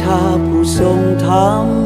ชาผู้ทรงธรรม